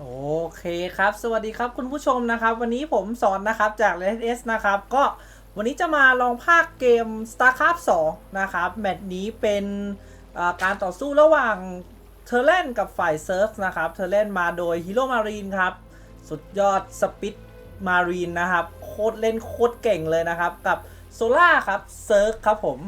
โอเคครับ สวัสดีครับคุณผู้ชมนะครับ วันนี้ผมสอนนะครับจาก l s s นะครับ ก็วันนี้จะมาลองภาคเกม StarCraft 2 นะครับ แมตช์นี้เป็นการต่อสู้ระหว่างเทเลนกับฝ่ายเซิร์ฟนะครับ เทเลนมาโดยฮีโร่มารีนครับ สุดยอดสปิดมารีนนะครับ โคตรเล่นโคตรเก่งเลยนะครับ กับโซล่าครับเซิร์ฟครับผม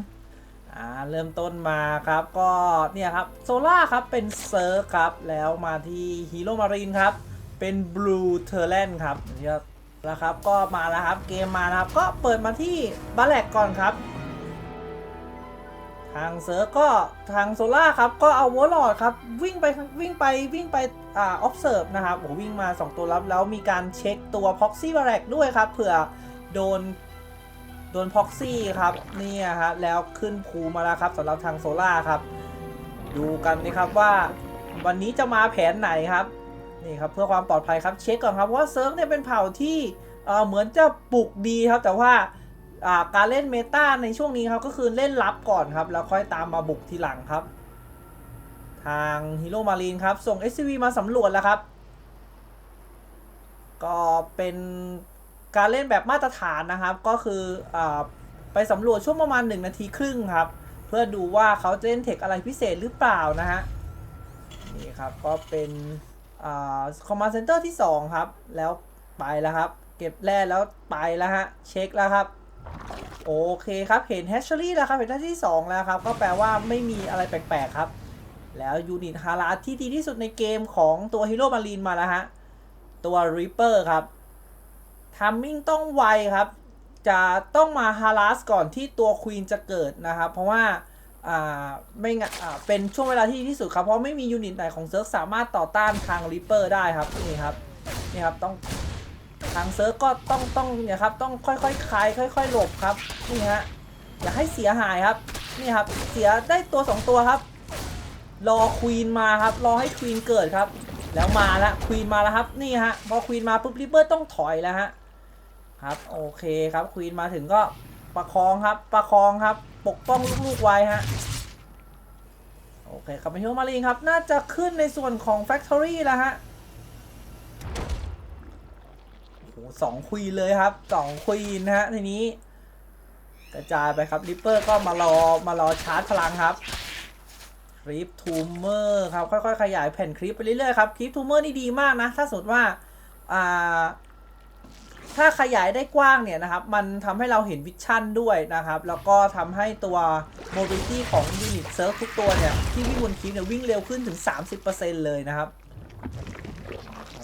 อ่าเริ่มต้นมาครับก็เนี่ยครับโซล่าครับเป็นเซิร์ฟครับ แล้วมาที่ฮีโร่มารีนครับ เป็นบลูเทอร์แลนครับเนี่ยนะครับก็มาแล้วครับเกมมานะครับ ก็เปิดมาที่บาแลกก่อนครับ ทางเซิร์ฟก็ทางโซล่าครับก็เอาวอลลอดครับวิ่งไปวิ่งไปวิ่งไปอ่า observe นะครับโอ้โหวิ่งมา 2 ตัวรับแล้วมีการเช็คตัว proxy b a r r a c ด้วยครับเผื่อโดน โดนพ็อกซี่ครับเนี่ยฮะแล้วขึ้นภูมาแล้วครับสำหรับทางโซล่าครับ ดูกันนะครับว่าวันนี้จะมาแผนไหนครับนี่ครับเพื่อความปลอดภัยครับเช็คก่อนครับว่าเซิร์ฟเนี่ยเป็นเผ่าที่เออเหมือนจะปลุกดีครับ แต่ว่าอ่าการเล่นเมตาในช่วงนี้ครับก็คือเล่นรับก่อนครับ แล้วค่อยตามมาบุกทีหลังครับ ทางฮีโร่มารีนครับ ส่ง SCV มาสำรวจแล้วครับ ก็เป็น การเล่นแบบมาตรฐานนะครับ ก็คืออไปสำรวจช่วงประมาณ 1 นาทีครึ่งครับ เพื่อดูว่าเขาจะเล่นเทคอะไรพิเศษหรือเปล่านะฮะนี่ครับก็เป็นคอมมานด์เซ็นเตอร์ที่ 2 ครับ แล้วไปแล้วครับ เก็บแร่แล้วไปแล้วฮะ เช็คแล้วครับ โอเคครับ เห็นแฮชเชอรี่แล้วครับ เห็นหน้าที่ 2 แล้วครับ ก็แปลว่าไม่มีอะไรแปลกๆครับ แล้วยูนิตฮาราที่ดีที่สุดในเกมของตัวฮีโร่มารีนมาแล้วฮะ ตัว Reaper ครับ ทัมมิ่งต้องไวครับ จะต้องมาฮาร์ s ก่อนที่ตัวควีนจะเกิดนะครับ เพราะว่าอ่าไม่งั้นอ่าเป็นช่วงเวลาที่ที่สุดครับ เพราะไม่มียูนิตไหนของเซิร์ฟสามารถต่อต้านทางริปเปอร์ได้ครับนี่ครับนี่ครับต้องทางเซิร์ฟก็ต้องต้องเนี่ยครับต้องค่อยๆคลายค่อย ๆ หลบครับนี่ฮะอย่าให้เสียหายครับนี่ครับเสียได้ตัว 2 ตัวครับ รอควีนมาครับ รอให้ควีนเกิดครับ แล้วมาแล้วควีนมาแล้วครับนี่ฮะพอควีนมาปุ๊บริปเปอร์ต้องถอยแล้วฮะครับโอเคครับควีนมาถึงก็ประคองครับประคองครับปกป้องลูกๆไว้ฮะโอเคครับมาฮิโอมารีนครับน่าจะขึ้นในส่วนของ Factory แล้วฮะโอ้โหสองควีนเลยครับสองควีนฮะทีนี้ กระจายไปครับริปเปอร์ก็มารอมารอชาร์จพลังครับ ลิปทูมเมอร์ครับ ค่อยๆ ขยายแผ่นคลิปไปเรื่อยๆครับคลิปทูมเมอร์นี่ดีมากนะ ถ้าสมมติว่าอ่าถ้าขยายได้กว้างเนี่ยนะครับ มันทำให้เราเห็นวิชั่นด้วยนะครับ แล้วก็ทำให้ตัวโมบิลิตี้ของยูนิตเซิร์ฟทุกตัวเนี่ย ที่วิ่งบนคลิปเนี่ยวิ่งเร็วขึ้นถึง 30%เลยนะครับ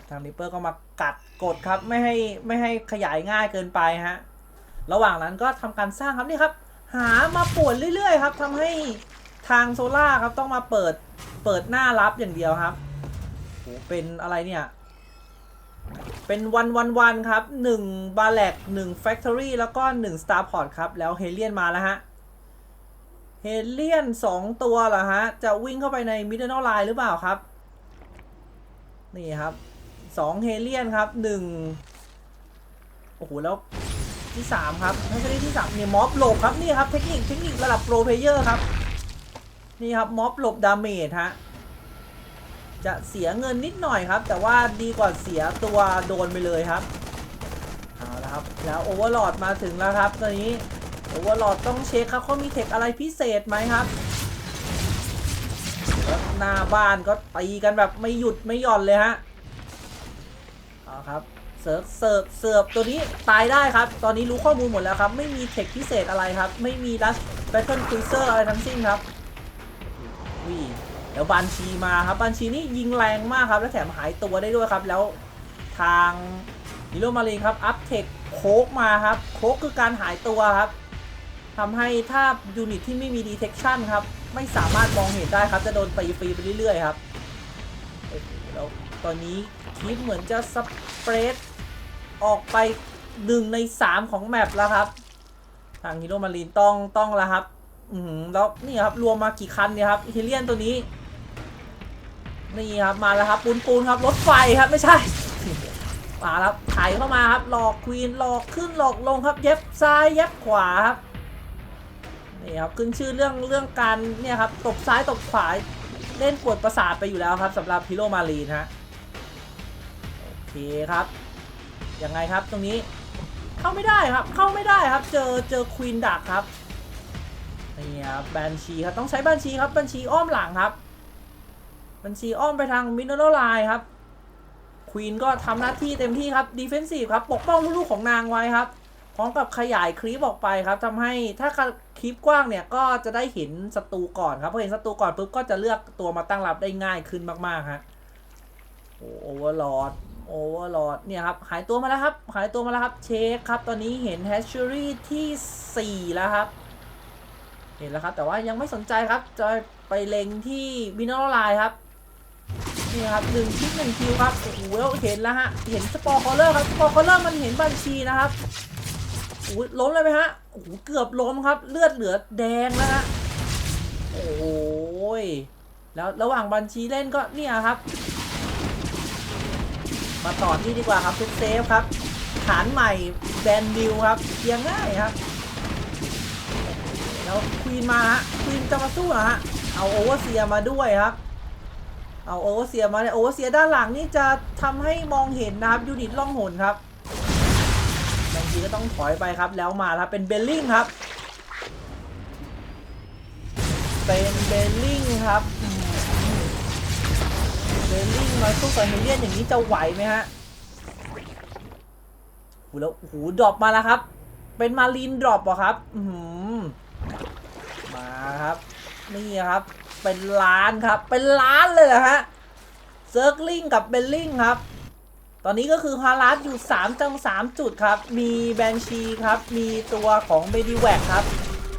ทางริปเปอร์ก็มากัดกดครับ ไม่ให้ไม่ให้ขยายง่ายเกินไปฮะ ระหว่างนั้นก็ทำการสร้างครับนี่ครับ หามาป่วนเรื่อยๆ ครับทำให้ ทางโซล่าครับต้องมาเปิดเปิดหน้ารับอย่างเดียวครับโหเป็นอะไรเนี่ย เป็นวันวันวันครับ1บาแลก1 Factory แล้วก็1 Starport ครับ แล้วเฮเลียนมาแล้วฮะ เฮเลียน2ตัวเหรอฮะ จะวิ่งเข้าไปใน Middle Line หรือเปล่าครับ นี่ครับ2เฮเลียนครับ1โอ้โหแล้วที่ 3 ครับถ้าจะได้ที่3เนี่ยม็อบหลบครับ นี่ครับ เทคนิคเทคนิคระดับโปรเพเยอร์ครับ นี่ครับม็อบหลบดาเมจฮะจะเสียเงินนิดหน่อยครับ แต่ว่าดีกว่าเสียตัวโดนไปเลยครับเอาละครับแล้วโอเวอร์ลอดมาถึงแล้วครับตอนนี้โอเวอร์ลอดต้องเช็คครับเขามีเทคอะไรพิเศษไหมครับแล้วหน้าบ้านก็ตีกันแบบไม่หยุดไม่หย่อนเลยฮะเอาครับเสิร์ฟเสิร์ฟเสิร์ฟตัวนี้ตายได้ครับ ตอนนี้รู้ข้อมูลหมดแล้วครับ ไม่มีเทคพิเศษอะไรครับ ไม่มีดัชแบทเทิลครูเซอร์อะไรทั้งสิ้นครับ วีเดี๋ยวบัญชีมาครับบัญชีนี่ยิงแรงมากครับ และแถมหายตัวได้ด้วยครับ แล้วทางนิโรมารีนครับอัพเทคโคกมาครับโคกคือการหายตัวครับทำให้ถ้ายูนิตที่ไม่มี detection ครับ ไม่สามารถมองเห็นได้ครับ จะโดนตีฟรีไปเรื่อยๆครับแล้วตอนนี้คลิปเหมือนจะสเปรดออกไปหนึ่งในสามของแมปแล้วครับ ทางฮิโรมารีนต้องต้องแล้วครับ แล้วนี่ครับรวมมากี่คันเนี่ยครับเฮเลียนตัวนี้ นี่ครับมาแล้วครับปูนปูนครับรถไฟครับไม่ใช่มาแล้วไถเข้ามาครับหลอกควีนหลอกขึ้นหลอกลงครับ เย็บซ้ายเย็บขวาครับนี่ครับขึ้นชื่อเรื่องเรื่องการเนี่ยครับตบซ้ายตบขวาเล่นปวดประสาทไปอยู่แล้วครับสำหรับฮิโรมารีนฮะโอเคครับยังไงครับตรงนี้เข้าไม่ได้ครับเข้าไม่ได้ครับ เจอเจอควีนดักครับ นี่ครับแบนชีครับต้องใช้แบนชีครับแบนชีอ้อมหลังครับแบนชีอ้อมไปทางมินเนอร์ไลน์ครับควีนก็ทำหน้าที่เต็มที่ครับดีเฟนซีฟครับปกป้องลูกๆของนางไว้ครับพร้อมกับขยายคลิปออกไปครับทำให้ถ้าคลิปกว้างเนี่ยก็จะได้เห็นศัตรูก่อนครับพอเห็นศัตรูก่อนปุ๊บก็จะเลือกตัวมาตั้งรับได้ง่ายขึ้นมากๆฮะโอ้โอเวอร์ลอดโอเวอร์ลอดเนี่ยครับหายตัวมาแล้วครับหายตัวมาแล้วครับเช็คครับตอนนี้เห็นแฮชชูรี่ที่ 4 แล้วครับ เห็นแล้วครับ แต่ว่ายังไม่สนใจครับ จะไปเล็งที่วินอลไลน์ครับนี่ครับหนึ่งคิดหนึ่งคิวครับโอ้โหเห็นแล้วฮะเห็นสปอร์คอลเลอร์ครับสปอร์คอลเลอร์มันเห็นบัญชีนะครับโอ้โหล้มเลยไหมฮะโอ้โหเกือบล้มครับ เลือดเหลือแดงแล้วฮะโอ้ยแล้วระหว่างบัญชีเล่นก็เนี่ยครับ มาต่อที่ดีกว่าครับทุกเซฟครับฐานใหม่แบนดิวครับเคลียร์ง่ายครับ แล้วควีนมาฮะควีนจะมาสู้เหรอฮะเอาโอเวอร์เซียมาด้วยครับ เอาโอเวอร์เซียมาเนี่ยโอเวอร์เซียด้านหลังนี่จะทำให้มองเห็นนะครับยูนิตล่องหนครับบางทีก็ต้องถอยไปครับแล้วมาครับเป็นเบลลิงครับ เป็นเบลลิงครับเบลลิงมาสู้กับเฮเลียนอย่างนี้จะไหวไหมฮะโหแล้วโอ้โหดรอปมาแล้วครับ เป็นมารีนดรอปเหรอครับ อืม ครับ นี่ครับ เป็นล้านครับ เป็นล้านเลยเหรอฮะเซิร์กลิงกับเบลลิงครับ ตอนนี้ก็คือฮารัสอยู่3จัง3จุดครับ มีแบนชีครับ มีตัวของเบดีแวกครับ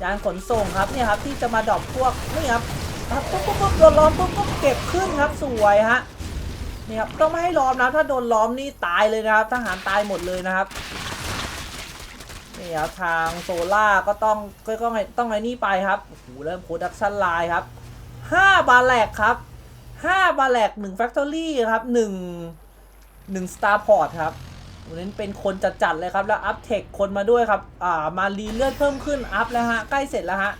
ยานขนส่งครับเนี่ยครับที่จะมาดรอปพวกนี่ครับครับปุ๊บปุ๊บปุ๊บโดนล้อมปุ๊บปุ๊บเก็บขึ้นครับสวยฮะนี่ครับต้องไม่ให้ล้อมนะถ้าโดนล้อมนี่ตายเลยนะครับทหารตายหมดเลยนะครับ นี่ครับทางโซล่าก็ต้องก็ต้องต้องไงนี่ไปครับโอ้โหเริ่มโปรดักชันไลน์ครับ5บาแลกครับ5บาแลก1แฟคทอรี่ครับ1หนึ่งสตาร์พอร์ตครับวันนี้เป็นคนจัดๆเลยครับ แล้วอัพเทคคนมาด้วยครับ อ่า มารีเลือดเพิ่มขึ้นอัพแล้วฮะ ใกล้เสร็จแล้วฮะ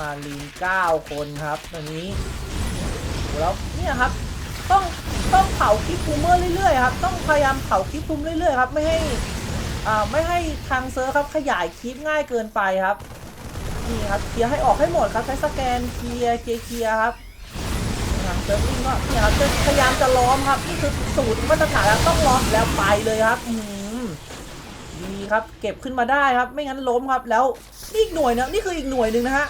มารีน9คนครับตอนนี้แล้วเนี่ยครับ ต้องต้องเผาคลิปภูมเมอร์เรื่อยๆครับ ต้องพยายามเผาคลิปภูมเรื่อยๆครับ ไม่ให้ ไม่ให้ทางเซิร์ฟครับขยายคลิปง่ายเกินไปครับนี่ครับเคลียร์ให้ออกให้หมดครับใช้สแกนเคลียร์เคลียร์เคลียร์ครับทางเซิร์ฟวิ่งก็เนี่ยครับจะพยายามจะล้อมครับนี่คือสูตรมาตรฐานแล้วต้องล้อมแล้วไปเลยครับอืมดีครับ เก็บขึ้นมาได้ครับ ไม่งั้นล้มครับ แล้วนี่อีกหน่วยนะนี่คืออีกหน่วยหนึ่งนะฮะ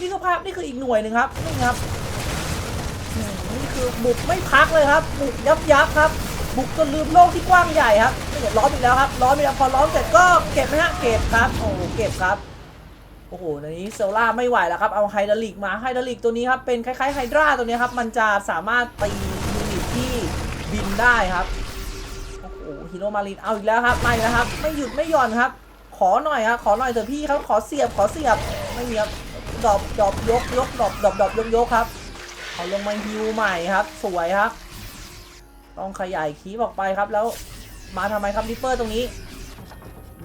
นี่คือภาพนี่คืออีกหน่วยหนึ่งครับนี่ครับนี่คือบุกไม่พักเลยครับบุกยับยับครับ บุกจนลืมโลกที่กว้างใหญ่ครับนี่ล้อมอีกแล้วครับล้อมอีกแล้วพอล้อมเสร็จก็เก็บนะฮะเก็บครับโอ้เก็บครับโอ้โหในนี้เซลล่าไม่ไหวแล้วครับเอาไฮดรอลิกมาไฮดรอลิกตัวนี้ครับเป็นคล้ายๆไฮดราตัวนี้ครับมันจะสามารถตียูนิตที่บินได้ครับโอ้โหฮิโรมารินเอาอีกแล้วครับไมาอีกแล้วครับ ไม่หยุดไม่หย่อนครับ ขอหน่อยครับขอหน่อยเถอะพี่ครับขอเสียบขอเสียบไม่มีครับดรอบดรอบยกยกดรอบดอบดรอบยกยกครับเอาลงมาฮิวใหม่ครับ สวยครับ ต้องขยายคีบออกไปครับ แล้วมาทำไมครับริปเปอร์ตรงนี้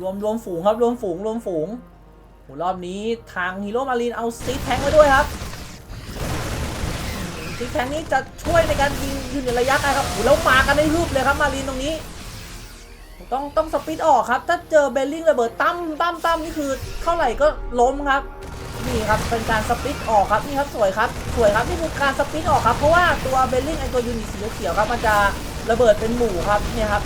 รวมรวมฝูงครับรวมฝูงรวมฝูงโหรอบนี้ทางฮีโร่มารีนเอาซิกแทงมาด้วยครับซิกแทงนี้จะช่วยในการยิงยืนในระยะไกลครับโหแล้วมากันได้รูปเลยครับมารีนตรงนี้ ต้องต้องสปีดออกครับ ถ้าเจอเบลลิงระเบิดตั้มตั้มตั้มนี่คือเท่าไหร่ก็ล้มครับ นี่ครับเป็นการสปีดออกครับนี่ครับสวยครับสวยครับนี่คือการสปีดออกครับเพราะว่าตัวเบลลิงไอตัวยูนิตสีเขียวครับมันจะระเบิดเป็นหมู่ครับเนี่ยครับ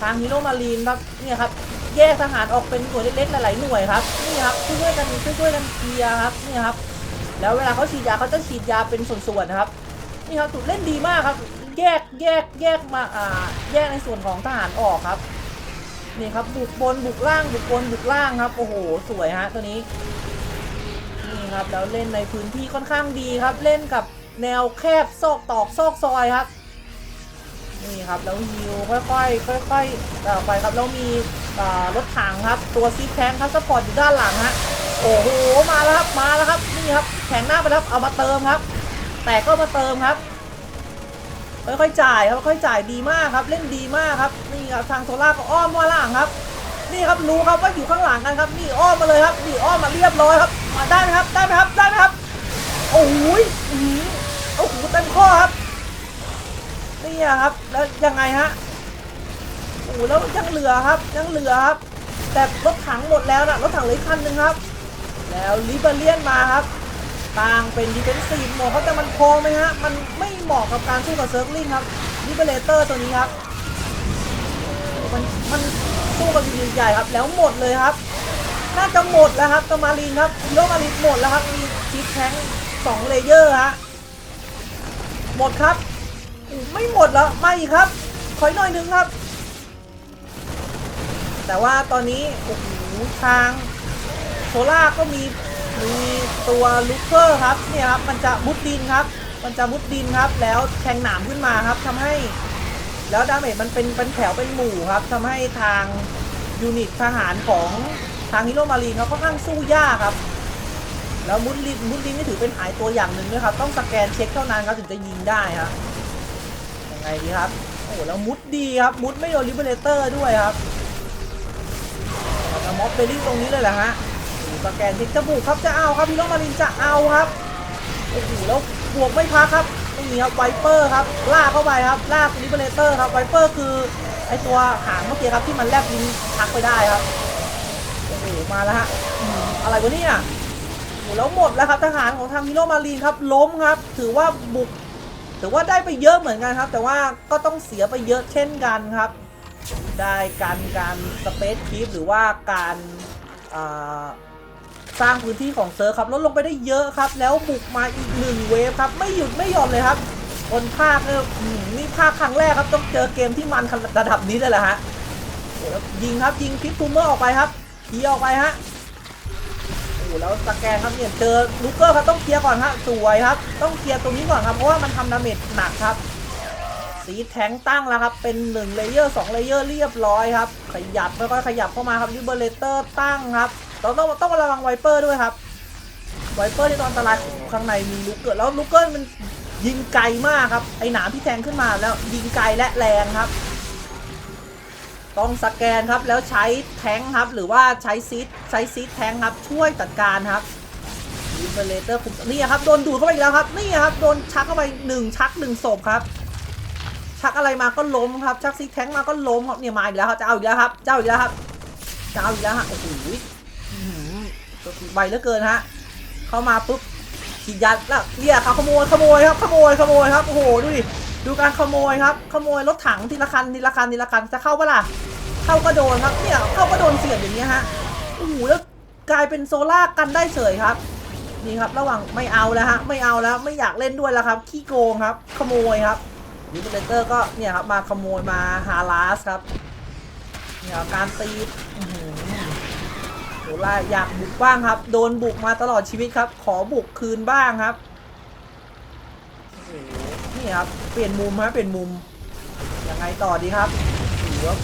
ทางฮีโร่มารีนครับเนี่ยครับแยกทหารออกเป็นหน่วยเล็กๆหลายๆหน่วยครับนี่ครับช่วยกันช่วยกันเคลียร์ครับนี่ครับแล้วเวลาเขาฉีดยาเขาจะฉีดยาเป็นส่วนๆนะครับนี่ครับถูกเล่นดีมากครับ แยกแยกแยกมาอ่าแยกในส่วนของทหารออกครับนี่ครับบุกบนบุกล่างบุกบนบุกล่างครับโอ้โหสวยฮะตัวนี้ ครับ แล้วเล่นในพื้นที่ค่อนข้างดีครับ เล่นกับแนวแคบซอกตอกซอกซอยครับ นี่ครับแล้วฮิวค่อยๆค่อยๆเอ่อไปครับแล้วมีรถถังครับตัวซีแทงครับสปอร์ตอยู่ด้านหลังฮะโอ้โหมาแล้วครับมาแล้วครับนี่ครับแข่งหน้าไปแล้วเอามาเติมครับ แต่ก็มาเติมครับค่อยๆจ่ายครับค่อยๆจ่ายดีมากครับ เล่นดีมากครับนี่ครับทางโซล่าก็อ้อมมาหลังครับ นี่ครับรู้ครับว่าอยู่ข้างหลังกันครับนี่อ้อมมาเลยครับนี่อ้อมมาเรียบร้อยครับมาได้ไหมครับได้ไหมครับได้ไหมครับโอ้ยอื้อหือโอ้โหเต็มข้อครับนี่ครับแล้วยังไงฮะโอ้โหแล้วยังเหลือครับยังเหลือครับแต่รถถังหมดแล้วนะรถถังเหลือคันหนึ่งครับ แล้วลิเบเลียนมาครับต่างเป็นดิเฟนซีฟหมดเขาแต่มันพอไหมฮะมันไม่เหมาะกับการสู้กับเซิร์ฟลิงครับลิเบเลเตอร์ตัวนี้ครับมันมัน สู้กับยูนิตใหญ่ครับ แล้วหมดเลยครับ น่าจะหมดแล้วครับกมารีนครับโลมารีนหมดแล้วครับมีชิปแทงสองเลเยอร์ฮะหมดครับอู้ไม่หมดแล้วมาอีกครับขออีหน่อยหนึงครับ แต่ว่าตอนนี้โอ้โหทางโซล่าก็มีมีตัวลูกเกอร์ครับเนี่ยครับมันจะมุดดินครับ มันจะมุดดินครับ แล้วแทงหนามขึ้นมาครับทำให้ แล้วดาเมจมันเป็นเป็นแถวเป็นหมู่ครับทำให้ทางยูนิตทหารของทางฮิโรมารีนเขาค่อนข้างสู้ยากครับ แล้วมุดดินมุดดินนี่ถือเป็นหายตัวอย่างหนึ่งด้วยครับ ต้องสแกนเช็คเท่านั้นครับถึงจะยิงได้ครับยังไงดีครับโอ้โหแล้วมุดดีครับ มุดไม่โดนลิเบเลเตอร์ด้วยครับแล้วม็อบเบลลิ่งตรงนี้เลยแหละฮะสแกนเช็คจะบุกครับจะเอาครับฮิโรมารีนจะเอาครับโอ้โหแล้วบวกไม่พักครับ นี่ครับไวเปอร์ครับลากเข้าไปครับลากลิเบเลเตอร์ครับไวเปอร์คือไอตัวหางเมื่อกี้ครับที่มันแลบลิ้นชักไปได้ครับโอ้โหมาแล้วฮะอะไรวะเนี่ยโอ้แล้วหมดแล้วครับทหารของทางฮิโรมารีนครับล้มครับ ถือว่าบุกถือว่าได้ไปเยอะเหมือนกันครับ แต่ว่าก็ต้องเสียไปเยอะเช่นกันครับ ได้การการสเปซคีปหรือว่าการอ่า สร้างพื้นที่ของเซิร์ฟครับลดลงไปได้เยอะครับ แล้วบุกมาอีกหนึ่งเวฟครับ ไม่หยุดไม่หย่อนเลยครับคนภาคเนี่ยนี่ภาคครั้งแรกครับต้องเจอเกมที่มันระดับนี้เลยแหละฮะยิงครับยิงพิษทูเมอร์ออกไปครับขี่ออกไปฮะโอ้โหแล้วสแกนครับเนี่ยเจอลูกเกอร์ครับต้องเคลียร์ก่อนฮะสวยครับ ต้องเคลียร์ตรงนี้ก่อนครับเพราะว่ามันทำดาเมจหนักครับสีแทงตั้งแล้วครับ เป็น1เลเยอร์2เลเยอร์เรียบร้อยครับ ขยับค่อยๆขยับเข้ามาครับลิเบเลเตอร์ตั้งครับ เราต้องต้องระวังไวเปอร์ด้วยครับ ไวเปอร์ที่ตอนตรายข้างในมีลูกเกอร์แล้วลูกเกอร์มันยิงไกลมากครับ ไอหนามที่แทงขึ้นมาแล้วยิงไกลและแรงครับ ต้องสแกนครับแล้วใช้แทงครับ หรือว่าใช้ซีดใช้ซีดแทงครับช่วยจัดการครับลิเบเลเตอร์คุมนี่ครับโดนดูดเข้าไปอีกแล้วครับนี่ครับโดนชักเข้าไปหนึ่งชักหนึ่งศพครับ ชักอะไรมาก็ล้มครับชักซีดแทงมาก็ล้มครับเนี่ยมาอีกแล้วครับจะเอาอีกแล้วครับจะเอาอีกแล้วครับจะเอาอีกแล้วฮะโอ้โห ใบเหลือเกินฮะ เข้ามาปุ๊บฉีดยัดแล้วเนี่ยเขาขโมยขโมยครับขโมยขโมยครับโอ้โหดูดิดูการขโมยครับ ขโมยรถถังทีละคันทีละคันทีละคันจะเข้าปะล่ะเข้าก็โดนครับเนี่ยเข้าก็โดนเสียบอย่างเงี้ยฮะโอ้โหแล้วกลายเป็นโซล่ากันได้เฉยครับนี่ครับระหว่างไม่เอาแล้วฮะไม่เอาแล้วไม่อยากเล่นด้วยแล้วครับขี้โกงครับ ขโมยครับลิเบเลเตอร์ก็เนี่ยครับมาขโมยมาฮาลาสครับเนี่ยการตีอื้อหือ โซล่าอยากบุกบ้างครับ โดนบุกมาตลอดชีวิตครับ ขอบุกคืนบ้างครับ นี่ครับ เปลี่ยนมุมฮะเปลี่ยนมุม ยังไงต่อดีครับถือว่า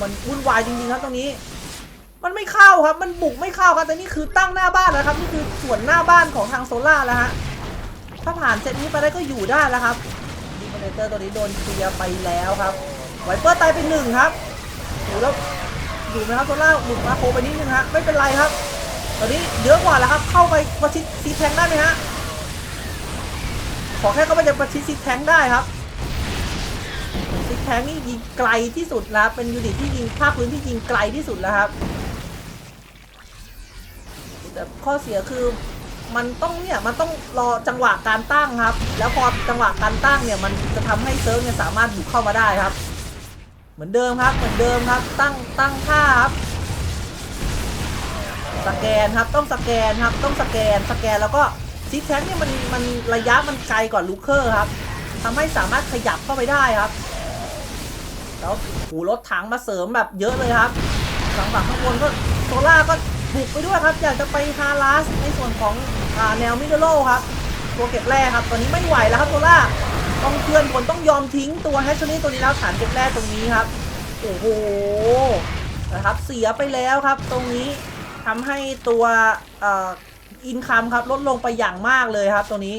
มันวุ่นวายจริงๆครับตรงนี้ มันไม่เข้าครับ มันบุกไม่เข้าครับ แต่นี่คือตั้งหน้าบ้านแล้วครับ นี่คือส่วนหน้าบ้านของทางโซล่าแล้วฮะ ถ้าผ่านเซตนี้ไปได้ก็อยู่ได้แล้วครับดิมเนเตอร์ตัวนี้โดนเคลียร์ไปแล้วครับ ไวเปอร์ตายไปหนึ่งครับโอ้แล้ว อยู่ไหมครับโซล่าบุกมาโคไปนิดนึงฮะไม่เป็นไรครับ ตอนนี้เยอะกว่าแล้วครับ เข้าไปประชิดซีแทงได้ไหมฮะขอแค่เข้าไปจะประชิดซีแทงได้ครับซิกแทงนี่ยิงไกลที่สุดแล้วเป็นยูนิตที่ยิงภาคพื้นที่ยิงไกลที่สุดแล้วครับแต่ข้อเสียคือมันต้องเนี่ยมันต้องรอจังหวะการตั้งครับ แล้วพอจังหวะการตั้งเนี่ยมันจะทำให้เซิร์ฟเนี่ยสามารถบุกเข้ามาได้ครับ เหมือนเดิมครับ เหมือนเดิมครับ ตั้งตั้งท่าครับ สแกนครับ ต้องสแกนครับ ต้องสแกน สแกนแล้วก็ซิแทงเนี่ยมันมันระยะมันไกลกว่าลูเคอร์ครับทำให้สามารถขยับเข้าไปได้ครับ แล้วหูรถถังมาเสริมแบบเยอะเลยครับหลังฝั่งข้างบนก็โซล่าก็บุกไปด้วยครับ อยากจะไปฮาร์ลัสในส่วนของอแนวมิดเดิลโลครับ ตัวเก็บแร่ครับ ตอนนี้ไม่ไหวแล้วครับโซล่า ต้องเคลื่อนผลต้องยอมทิ้งตัวแฮชชอรี่ตัวนี้แล้วฐานเก็บแร่ตรงนี้ครับ โอ้โหนะครับเสียไปแล้วครับ ตรงนี้ทำให้ตัวอินคัมครับลดลงไปอย่างมากเลยครับ ตรงนี้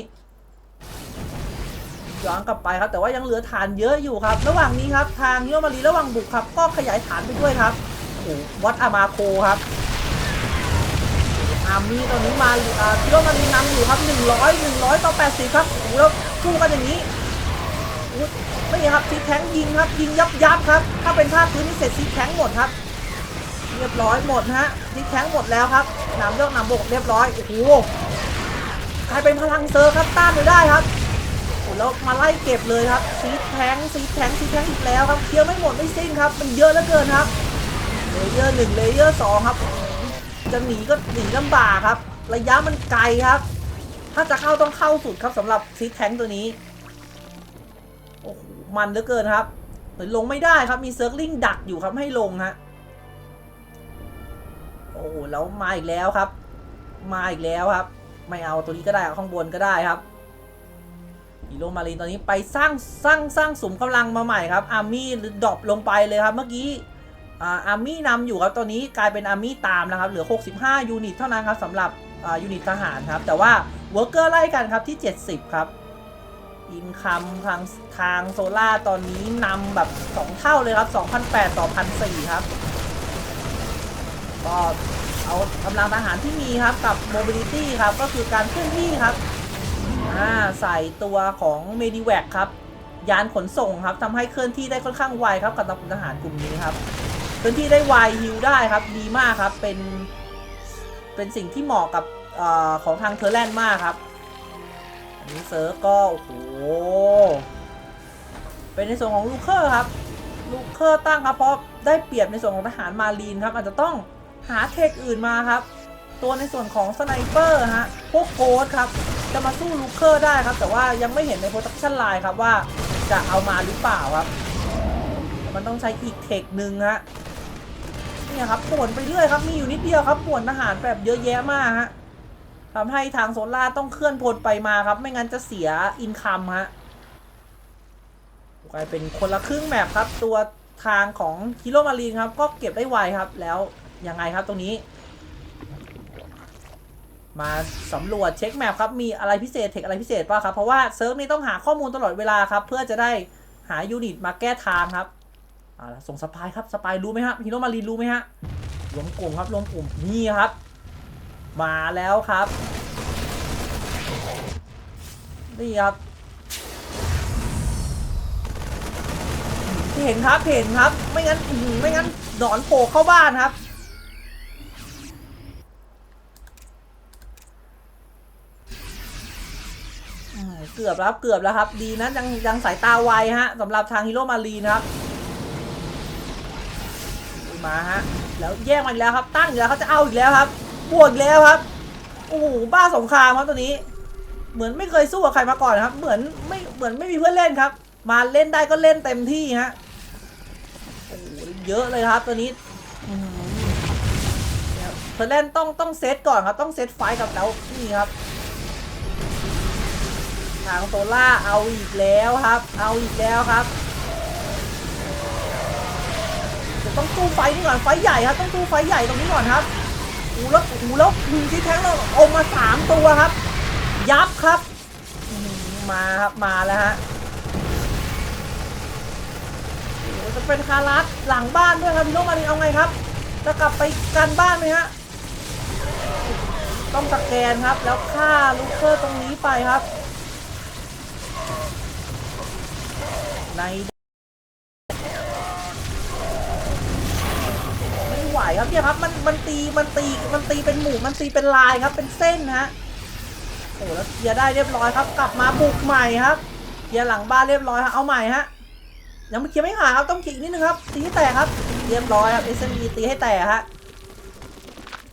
ย้อนกลับไปครับ แต่ว่ายังเหลือฐานเยอะอยู่ครับ ระหว่างนี้ครับ ทางโยมารีระหว่างบุกครับ ก็ขยายฐานไปด้วยครับโอ้โหวัดอามาโคครับอามีตอนนี้มาอ่าโยมารีนำอยู่ครับ 100 100 ต่อ 80 ครับโอ้โหแล้วสู้กันอย่างนี้ อ้โหไม่ครับซีแทงยิงครับ ยิงยับยับครับ ถ้าเป็นภาคพื้นนี่เสร็จซีแทงหมดครับ เรียบร้อยหมดฮะซีแทงหมดแล้วครับหนามเลือกหนามบกเรียบร้อยโอ้โหกลายเป็นพลังเซอร์ครับต้านไปได้ครับโอ้แล้วมาไล่เก็บเลยครับซีแทงซีแทงซีแทงอีกแล้วครับเคลียร์ไม่หมดไม่สิ้นครับ มันเยอะเหลือเกินครับเลเยอร์หนึ่งเลเยอร์สองครับ จะหนีก็หนีลำบากครับ ระยะมันไกลครับ ถ้าจะเข้าต้องเข้าสุดครับสำหรับซีแทงตัวนี้ มันเหลือเกินครับเฮ้ยลงไม่ได้ครับมีเซิร์ฟลิงดักอยู่ครับให้ลงฮะโอ้แล้วมาอีกแล้วครับ มาอีกแล้วครับ ไม่เอาตัวนี้ก็ได้ข้างบนก็ได้ครับฮีโร่มารีนตอนนี้ไปสร้างสร้างสร้างสมกำลังมาใหม่ครับอาร์มี่ดรอปลงไปเลยครับ เมื่อกี้อาร์มี่นำอยู่ครับตอนนี้กลายเป็นอาร์มี่ตามนะครับเหลือ 65 ยูนิตเท่านั้นครับสำหรับยูนิตทหารครับ แต่ว่าเวิร์กเกอร์ไล่กันครับที่ 70 ครับ อินคัมทางทางโซล่าตอนนี้นำแบบ 2 เท่าเลยครับ2,008ต่อ1,004ครับ ก็เอากำลังทหารที่มีครับกับ mobility ครับ ก็คือการเคลื่อนที่ครับอ่าใส่ตัวของ medivac ครับ ยานขนส่งครับทำให้เคลื่อนที่ได้ค่อนข้างไวครับกับทหารกลุ่มนี้ครับเคลื่อนที่ได้ไวฮิลได้ครับดีมากครับเป็นเป็นสิ่งที่เหมาะกับอของทางเทอร์แลนด์มากครับ อันนี้เซิร์ฟก็โอ้โห เป็นในส่วนของลูเคอร์ครับ ลูเคอร์ตั้งครับเพราะได้เปรียบในส่วนของทหารมารีนครับ อาจจะต้องหาเทคอื่นมาครับ ตัวในส่วนของสไนเปอร์ฮะ พวกโกดครับ จะมาสู้ลูเคอร์ได้ครับ แต่ว่ายังไม่เห็นในโปรดักชันไลน์ครับว่าจะเอามาหรือเปล่าครับ มันต้องใช้อีกเทคหนึ่งฮะ เนี่ยครับป่วนไปเรื่อยครับ มีอยู่นิดเดียวครับป่วนทหารแบบเยอะแยะมากฮะ ทำให้ทางโซล่าต้องเคลื่อนพลไปมาครับ ไม่งั้นจะเสียอินคัมฮะกลายเป็นคนละครึ่งแมปครับ ตัวทางของฮิโรมารีนครับ ก็เก็บได้ไวครับ แล้วยังไงครับตรงนี้ มาสำรวจเช็คแมปครับ มีอะไรพิเศษเทคอะไรพิเศษป่ะครับ เพราะว่าเซิร์ฟนี่ต้องหาข้อมูลตลอดเวลาครับ เพื่อจะได้หายูนิตมาแก้ทางครับเอาส่งสปายครับสปายรู้ไหมครับฮีโรมารีนรู้ไหมฮะรวมกลุ่มครับรวมกลุ่มนี่ครับ มาแล้วครับ นี่ครับ เห็นครับเห็นครับ ไม่งั้นไม่งั้นหนอนโผล่เข้าบ้านครับ เกือบแล้วครับเกือบแล้วครับ ดีนะยังยังสายตาไวฮะสำหรับทางฮีโร่มารีนะครับมาฮะแล้วแย่งมาอีกแล้วครับตั้งอีกแล้วเขาจะเอาอีกแล้วครับ บวกแล้วครับ โอ้โหบ้าสงครามครับตัวนี้ เหมือนไม่เคยสู้กับใครมาก่อนครับ เหมือนไม่เหมือนไม่มีเพื่อนเล่นครับ มาเล่นได้ก็เล่นเต็มที่ฮะโอ้โหเยอะเลยครับตัวนี้เนี่ยเพื่อนเล่นต้องต้องเซตก่อนครับ ต้องเซตไฟกับแล้วนี่ครับทางโซล่าเอาอีกแล้วครับ เอาอีกแล้วครับเดี๋ยวต้องตู้ไฟนี่ก่อนไฟใหญ่ครับต้องตู้ไฟใหญ่ตรงนี้ก่อนครับ หแล้วโอ้โหแล้วหืมที่แท้งเราอมมาสามตัวครับ ยับครับ มาครับ มาแล้วฮะจะเป็นคารัสหลังบ้านด้วยครับพี่โนมาริเอาไงครับ จะกลับไปกันบ้านไหมฮะ ต้องสแกนครับ แล้วฆ่าลูกเคอร์ตรงนี้ไปครับ ใน มันตีมันตีมันตีเป็นหมู่มันตีเป็นลายครับเป็นเส้นฮะโอ้แล้วเคลียร์ได้เรียบร้อยครับ กลับมาบุกใหม่ครับเคลียร์หลังบ้านเรียบร้อยครับเอาใหม่ฮะยังไม่เคลียร์ไม่หายครับต้องเคลียนิดนึงครับตีให้แตกครับ เรียบร้อยครับ SME ตีให้แตกฮะ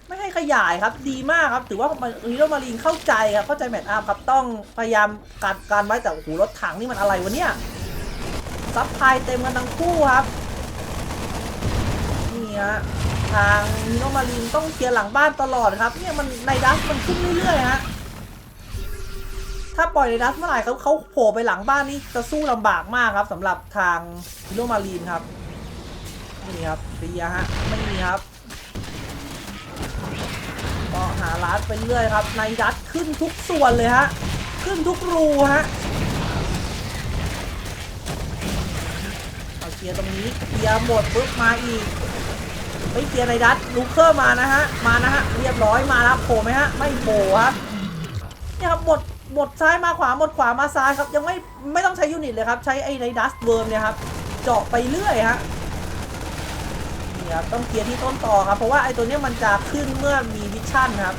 ไม่ให้ขยายครับดีมากครับถือว่าฮีโร่มารีนเข้าใจครับเข้าใจแมตช์อัพครับต้องพยายามการการไว้แต่โอ้โหรถถังนี่มันอะไรวะเนี่ยซับพายเต็มกันทั้งคู่ครับ ฮะทางมิโนมารินต้องเคลียร์หลังบ้านตลอดครับเนี่ยมันในดัสมันขึ้นเรื่อยๆฮะถ้าปล่อยในดัสเมื่อไหร่เขาเขาโผล่ไปหลังบ้านนี่จะสู้ลำบากมากครับสำหรับทางมิโนมารินครับนี่ครับเคลียฮะไม่มีครับก็หาลัดไปเรื่อยครับ ในดัสขึ้นทุกส่วนเลยฮะขึ้นทุกรูฮะเอาเคลียร์ตรงนี้เคลียร์หมดปุ๊บมาอีก ไม่เคลียร์ในดัตลูเคอร์มานะฮะ มานะฮะ เรียบร้อยมาแล้วโผล่ไหมฮะ ไม่โผล่ครับเนี่ยครับหมดหมดซ้ายมาขวาหมดขวามาซ้ายครับ ยังไม่ไม่ต้องใช้ยูนิตเลยครับ ใช้ไอ้ไรดัสเวิร์มเนี่ยครับ เจาะไปเรื่อยฮะนี่ครับต้องเคลียร์ที่ต้นต่อครับ เพราะว่าไอ้ตัวเนี้ยมันจะขึ้นเมื่อมีวิชั่นครับ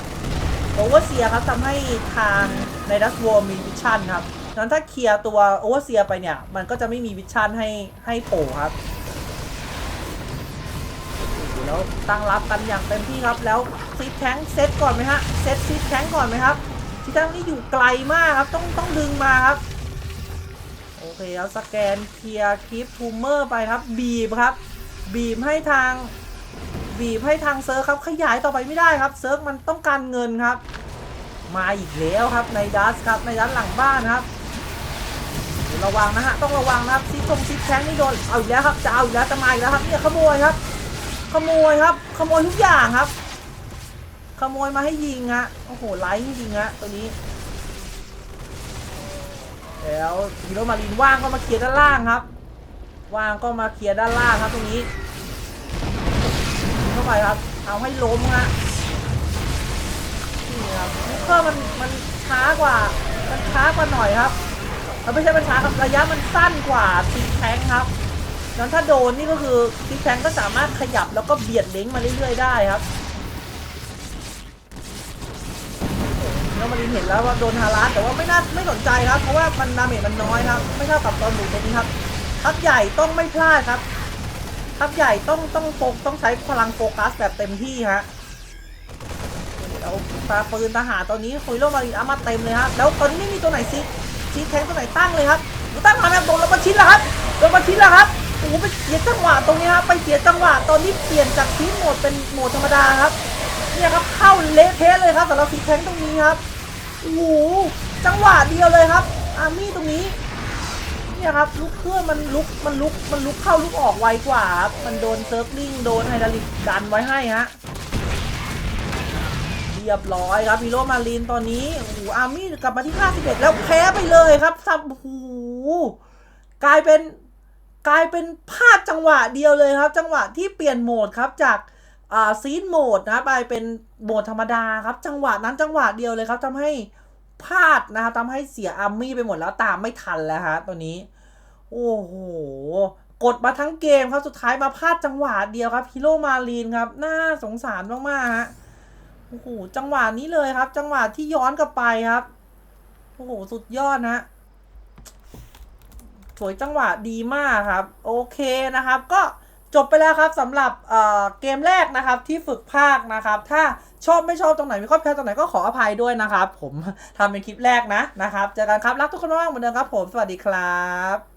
โอเวอร์เซียครับทำให้ทางไรดัสเวิร์มมีวิชั่นครับงนั้นถ้าเคลียร์ตัวโอเวอร์เซียไปเนี่ย มันก็จะไม่มีวิชั่นให้ให้โผล่ครับ แล้วตั้งรับกันอย่างเต็มที่ครับ แล้วซีดแทงเซตก่อนไหมฮะเซตซีดแทงก่อนไหมครับซีดแทงนี่อยู่ไกลมากครับต้องต้องดึงมาครับโอเคแล้วสแกนเคลียร์คลิปทูมเมอร์ไปครับ บีบครับ บีบให้ทาง บีบให้ทางเซิร์ฟครับขยายต่อไปไม่ได้ครับเซิร์ฟมันต้องการเงินครับ มาอีกแล้วครับในดัสครับในดัสหลังบ้านครับระวังนะฮะต้องระวังนะครับซิทงซิทแทงนี่โดนเอาอีกแล้วครับจะเอาอีกแล้วจะมาอีกแล้วครับเนี่ยขโมยครับ ขโมยครับ ขโมยทุกอย่างครับ ขโมยมาให้ยิงฮะโอ้โหไลท์จริงฮะตัวนี้ แล้วฮีโร่มารินว่างก็มาเคลียร์ด้านล่างครับว่างก็มาเคลียร์ด้านล่างครับตรงนี้เข้าไปครับ เอาให้ล้มฮะนี่ครับลูกเคอร์มันมันช้ากว่า มันช้ากว่าหน่อยครับมันไม่ใช่มันช้าครับระยะมันสั้นกว่าตีแทงครับ นั้นถ้าโดนนี่ก็คือตีแทงก็สามารถขยับแล้วก็เบียดเล้งมาเรื่อยๆได้ครับแล้วมารินเห็นแล้วว่าโดนฮาราสแต่ว่าไม่น่าไม่สนใจครับ เพราะว่ามันดาเมจมันน้อยครับ ไม่เท่ากับตอนหมุนตรงนี้ครับทัพใหญ่ต้องไม่พลาดครับทัพใหญ่ต้องต้องโฟกต้องใช้พลังโฟกัสแบบเต็มที่ฮะแล้วตาปืนทหารตอนนี้คุยโรมารีนเอามาเต็มเลยครับแล้วตอนนี้ไม่มีตัวไหนซิซีแทงตัวไหนตั้งเลยครับตั้งมาแบบโดนแล้วมาชิ้นแล้วครับโดนมาชิ้นแล้วครับ โอ้โหไปเสียจังหวะตรงนี้ครับไปเสียจังหวะตอนนี้เปลี่ยนจากทีมโหมดเป็นโหมดธรรมดาครับเนี่ยครับเข้าเละเทะเลยครับสำหรับซีแทงตรงนี้ครับโอ้โหจังหวะเดียวเลยครับ อาร์มี่ตรงนี้เนี่ยครับลุกเครื่องมันลุกมันลุกมันลุกเข้าลุกออกไวกว่าครับมันโดนเซิร์ฟลิงโดนไฮดรลิกดันไว้ให้ฮะเรียบร้อยครับฮีโร่มารีนตอนนี้โอ้โหอาร์มี่กลับมาที่ 51 แล้วแพ้ไปเลยครับซับโอ้โหกลายเป็น กลายเป็นพลาดจังหวะเดียวเลยครับ จังหวะที่เปลี่ยนโหมดครับจากซีนโหมดนะไปเป็นโหมดธรรมดาครับ จังหวะนั้นจังหวะเดียวเลยครับทำให้พลาดนะครับทำให้เสียอาร์มี่ไปหมดแล้วตามไม่ทันแล้วฮะตัวนี้ โอ้โหกดมาทั้งเกมครับสุดท้ายมาพลาดจังหวะเดียวครับฮีโร่มารีนครับน่าสงสารมากๆฮะโอ้โหจังหวะนี้เลยครับ จังหวะที่ย้อนกลับไปครับโอ้โหสุดยอดนะ สวยจังหวะดีมากครับ โอเคนะครับ ก็จบไปแล้วครับสำหรับเเกมแรกนะครับที่ฝึกภาคนะครับ ถ้าชอบไม่ชอบตรงไหนมีข้อแพ้ตรงไหนก็ขออภัยด้วยนะครับ ผมทำเป็นคลิปแรกนะนะครับเจอกันครับรักทุกคนมากเหมือนเดิมครับ ผมสวัสดีครับ